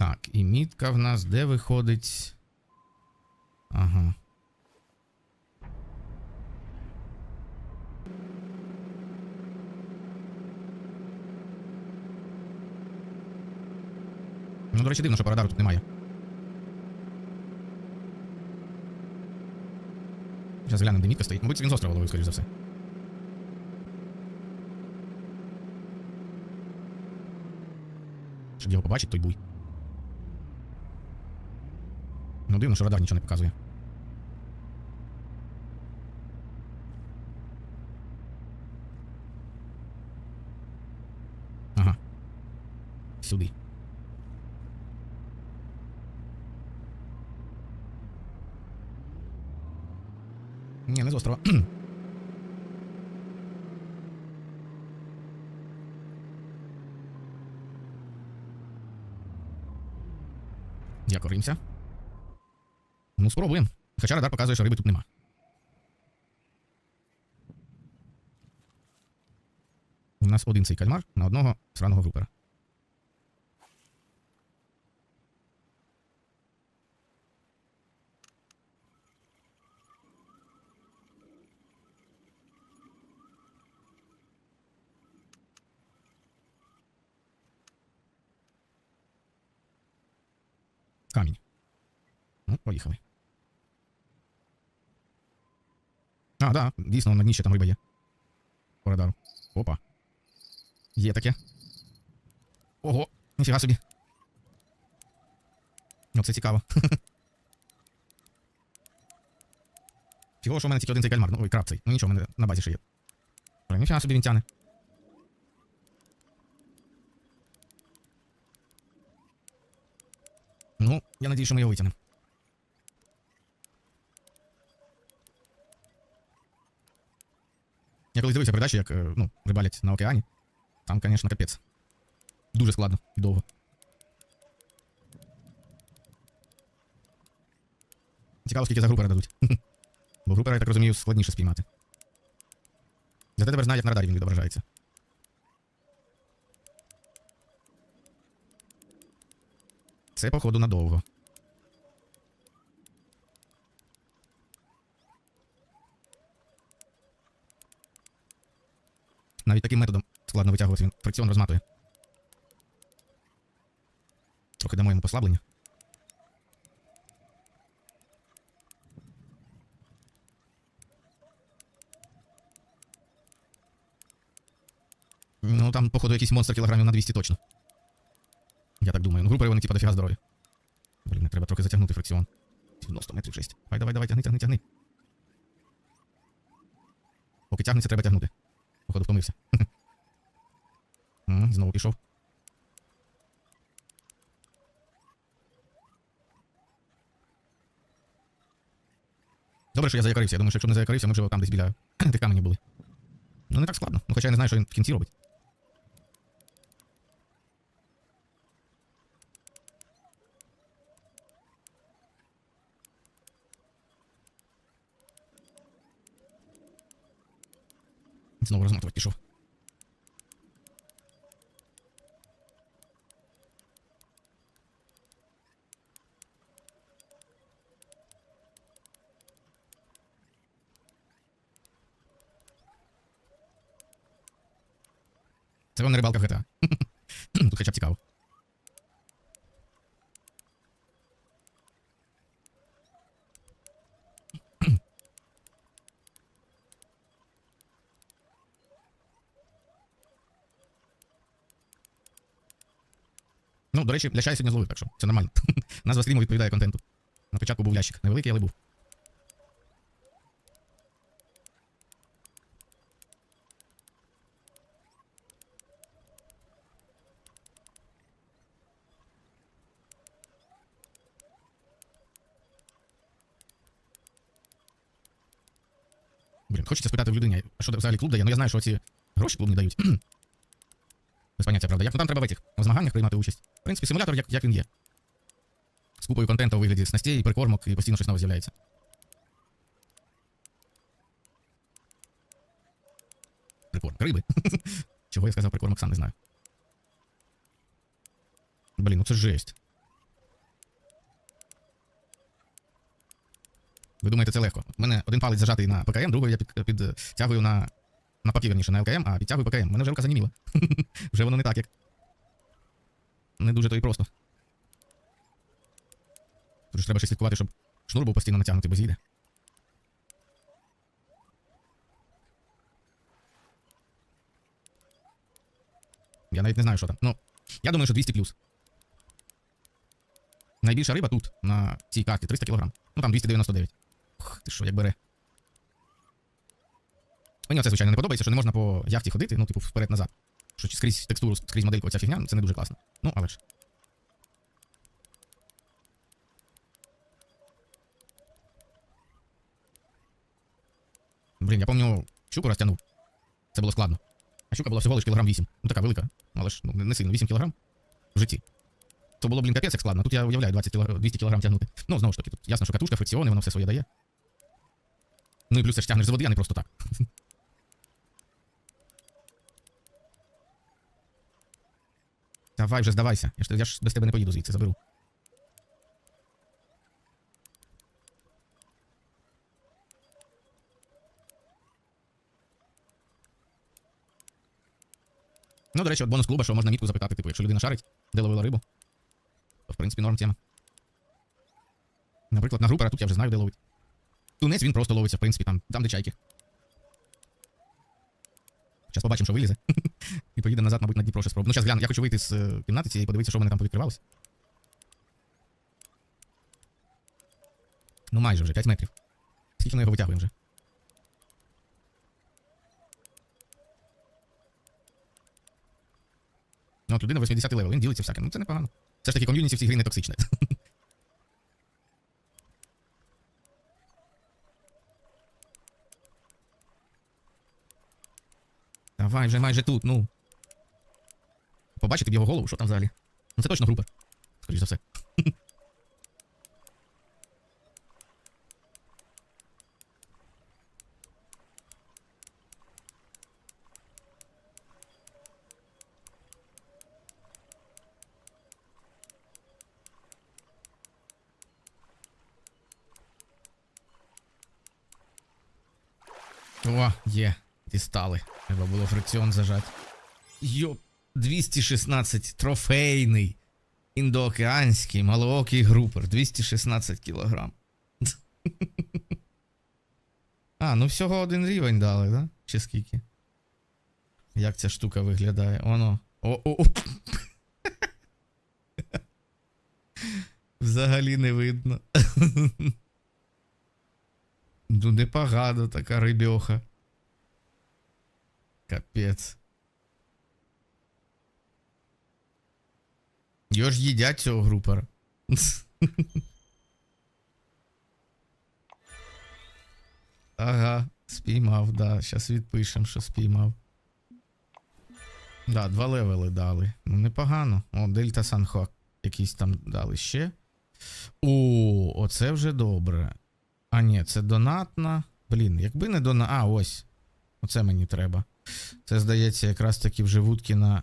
Так, і мітка в нас де виходить. Ага. Ну, до речі, дивно, що по радару тут немає. Зараз глянемо, де мітка стоїть. Мабуть, він з острова ловив, скоріш за все. Щоб його побачить, той буй. Ну, дивно, що радар нічого не показує. Ага. Сюди. Ні, не з острова. Дякуємося. Спробуємо. Хоча радар показує, що риби тут нема. У нас один цей кальмар на одного сраного групера. Камінь. Ну, поїхали. А, да, дійсно, на дні ще там риба є. По радару. Опа. Є таке. Ого, ніфіга собі. Ну, це цікаво. Фігово, що в мене тільки один цей кальмар. Ну, ой, краб цей. Ну нічого, в мене на базі ще є. Ой, Ніфіга собі він тяне. Ну, я надію, що ми його витягнемо. Я колись дивився передачі, як е, ну, рибалять на океані. Там, звісно, капець. Дуже складно і довго. Цікаво, скільки за групера дадуть. Бо групера, я так розумію, складніше спіймати. Зате тепер знаю, як на радарі він відображається. Це, походу, надовго. Навіть таким методом складно витягувати, він фрикціон розматує. Трохи дамо йому послаблення. Ну, там, походу, якийсь монстр кілограмів на 200 точно. Я так думаю. Ну, групи вони типа дофіга здорові. Блін, треба трохи затягнути фрикціон. 90 метрів 6. Давай, давай, давай, тягни, тягни, тягни. Поки тягнеться, треба тягнути. Походу втомився. Знову пішов. Добре, що я заякарився. Я думаю, що якщо не заякарився, ми вже там десь біля тих каменів були. Ну не так складно. Ну хоча я не знаю, що він в кінці робить. Знову розмотувати пішов. Це рибалка в GTA. Тут хоча б цікаво. Ну, до речі, ляща я сьогодні зловив, так що це нормально. Назва стріму відповідає контенту. На початку був лящик. Невеликий, але був. Блін, хочеться спитати в людині, а що взагалі клуб дає? Ну я знаю, що ці гроші клуб не дають. Без поняття, правда. Як ну там треба в цих змаганнях приймати участь. В принципі, симулятор, як як він є. З купою контенту у вигляді снастей, прикормок і постійно щось нове з'являється. Прикормок. Риби. Чого я сказав прикормок, сам не знаю. Блін, ну це жесть. Ви думаєте, це легко. У мене один палець зажатий на ПКМ, другий я підтягую під, е, на Навпаки, верніше, на ЛКМ, а підтягую ПКМ. Мене вже рука заніміла. вже воно не так, як. Не дуже то і просто. Тут ж треба ще слідкувати, щоб шнур був постійно натягнутий, бо зійде. Я навіть не знаю, що там. Ну, я думаю, що 200 плюс. Найбільша риба тут, на цій карті, 300 кг. Ну там 299. Ух, ти що, як бере. Мені це, звичайно, не подобається, що не можна по яхті ходити, ну, типу, вперед-назад. Що скрізь текстуру, скрізь модельку оця фігня, це не дуже класно. Ну, але ж. Блін, я пам'ятаю, щуку розтягнув. Це було складно. А щука була всього лиш кілограм 8. Ну така велика, але ж ну, не сильно, 8 кілограм в житті. То було, блін, капець як складно. Тут я уявляю 20 кілограм, 200 кілограм тягнути. Ну, знову ж таки, тут ясно, що катушка, фрикціони, воно все своє дає. Ну і плюс це ж тягнеш з води, а не просто так. Давай вже здавайся. Я ж, я ж без тебе не поїду звідси, заберу. Ну, до речі, от бонус клуба, що можна мітку запитати, типу, якщо людина шарить, де ловила рибу, то в принципі норм тема. Наприклад, на групера тут я вже знаю, де ловить. Тунець він просто ловиться, в принципі, там, там де чайки. Зараз побачимо, що вилізе. І поїде назад, мабуть, на Дніпро ще спробую. Ну, зараз гляну, я хочу вийти з е, кімнати цієї, подивитися, що в мене там повідкривалося. Ну, майже вже, 5 метрів. Скільки ми його витягуємо вже? Ну, от людина 80 левел, він ділиться всяким. Ну це непогано. Все ж таки ком'юніті в цій грі не токсичне. Давай вже майже тут, ну. Побачити б його голову, що там взагалі. Ну це точно група. Скоріш за все. О, є. Дістали. Треба було фрикціон зажати. Йоп, 216 трофейний. Індоокеанський, малоокий групер. 216 кілограм. а, ну всього один рівень дали, да? Чи скільки? Як ця штука виглядає? Оно. О-о-о. Взагалі не видно. Ну, непогано така рибьоха. Капець. Його ж їдять цього групера. ага, спіймав, да. Щас відпишем, що спіймав. Да, два левели дали. Ну, непогано. О, Дельта Санхок. Якісь там дали ще. О, оце вже добре. А, ні, це донатна. Блін, якби не дона. А, ось. Оце мені треба. Це, здається, якраз таки вже вудки на,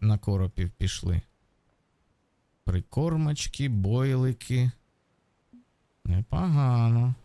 на коропів пішли. Прикормочки, бойлики. Непогано.